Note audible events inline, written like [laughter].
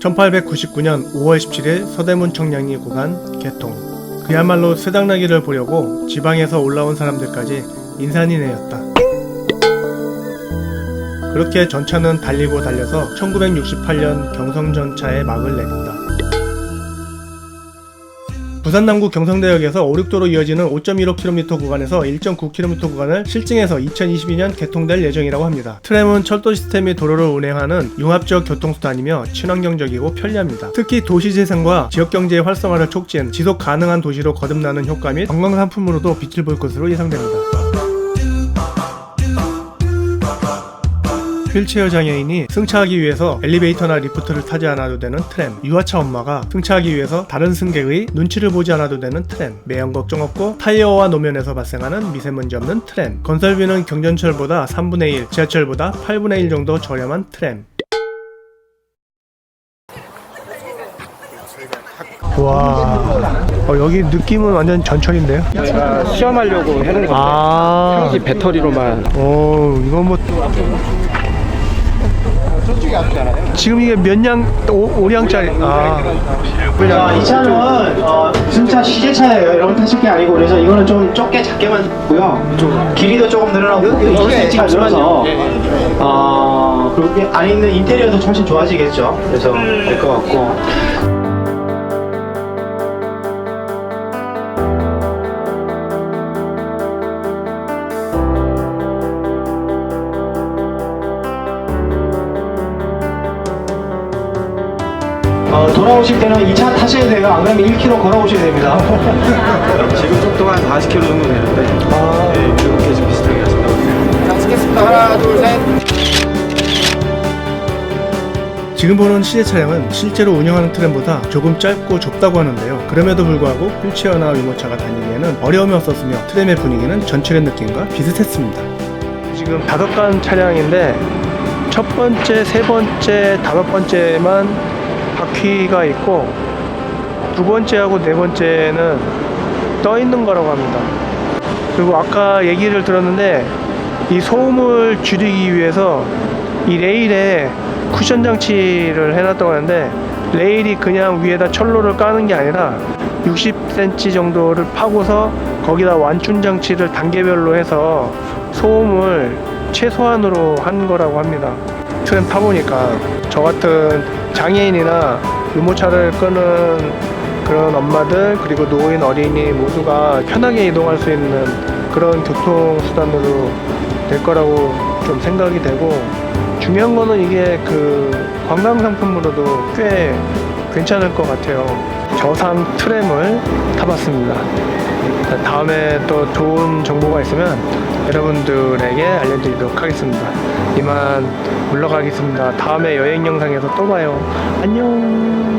1899년 5월 17일 서대문 청량리 구간 개통. 그야말로 세당나기를 보려고 지방에서 올라온 사람들까지 인산이네였다. 그렇게 전차는 달리고 달려서 1968년 경성전차에 막을 내린다. 부산 남구 경성대역에서 5, 6도로 이어지는 5.15km 구간에서 1.9km 구간을 실증해서 2022년 개통될 예정이라고 합니다. 트램은 철도 시스템이 도로를 운행하는 융합적 교통수단이며 친환경적이고 편리합니다. 특히 도시 재생과 지역 경제의 활성화를 촉진, 지속 가능한 도시로 거듭나는 효과 및 관광 상품으로도 빛을 볼 것으로 예상됩니다. 휠체어 장애인이 승차하기 위해서 엘리베이터나 리프트를 타지 않아도 되는 트램. 유아차 엄마가 승차하기 위해서 다른 승객의 눈치를 보지 않아도 되는 트램. 매연 걱정 없고 타이어와 노면에서 발생하는 미세먼지 없는 트램. 건설비는 경전철보다 3분의 1 지하철보다 8분의 1 정도 저렴한 트램. 와 어, 여기 느낌은 완전 전철인데요? 저희가 시험하려고 해놓은 건데 아. 배터리로만. 오 이거 뭐 지금 이게 몇량 오량짜리 아 자, 이 차는 어, 승차 시제차예요. 여러분 타실 게 아니고 그래서 이거는 좀 좁게 작게만 있고요. 길이도 조금 늘어나고 잘 늘어서 어, 그리고 안에 있는 인테리어도 훨씬 좋아지겠죠. 그래서 될 것 같고. 어, 돌아오실 때는 이차 타셔야 돼요. 안 그러면 1km 걸어오셔야 됩니다. [laughs] 지금 속도가 한 40km 정도 되는데 아. 네, 이렇게 좀 비슷하게 하신다고 자 찍겠습니다 하나 둘 셋 지금 보는 시제 차량은 실제로 운영하는 트램보다 조금 짧고 좁다고 하는데요. 그럼에도 불구하고 휠체어나 유모차가 다니기에는 어려움이 없었으며 트램의 분위기는 전철의 느낌과 비슷했습니다. 지금 다섯 간 차량인데 첫 번째, 세 번째, 다섯 번째만 바퀴가 있고 두 번째하고 네 번째는 떠 있는 거라고 합니다. 그리고 아까 얘기를 들었는데 이 소음을 줄이기 위해서 이 레일에 쿠션 장치를 해놨다고 하는데 레일이 그냥 위에다 철로를 까는 게 아니라 60cm 정도를 파고서 거기다 완충 장치를 단계별로 해서 소음을 최소한으로 한 거라고 합니다. 트램 타보니까 저 같은 장애인이나 유모차를 끄는 그런 엄마들 그리고 노인 어린이 모두가 편하게 이동할 수 있는 그런 교통수단으로 될 거라고 좀 생각이 되고 중요한 거는 이게 그 관광 상품으로도 꽤 괜찮을 것 같아요. 저상 트램을 타봤습니다. 자, 다음에 또 좋은 정보가 있으면 여러분들에게 알려드리도록 하겠습니다. 이만 물러가겠습니다. 다음에 여행 영상에서 또 봐요. 안녕.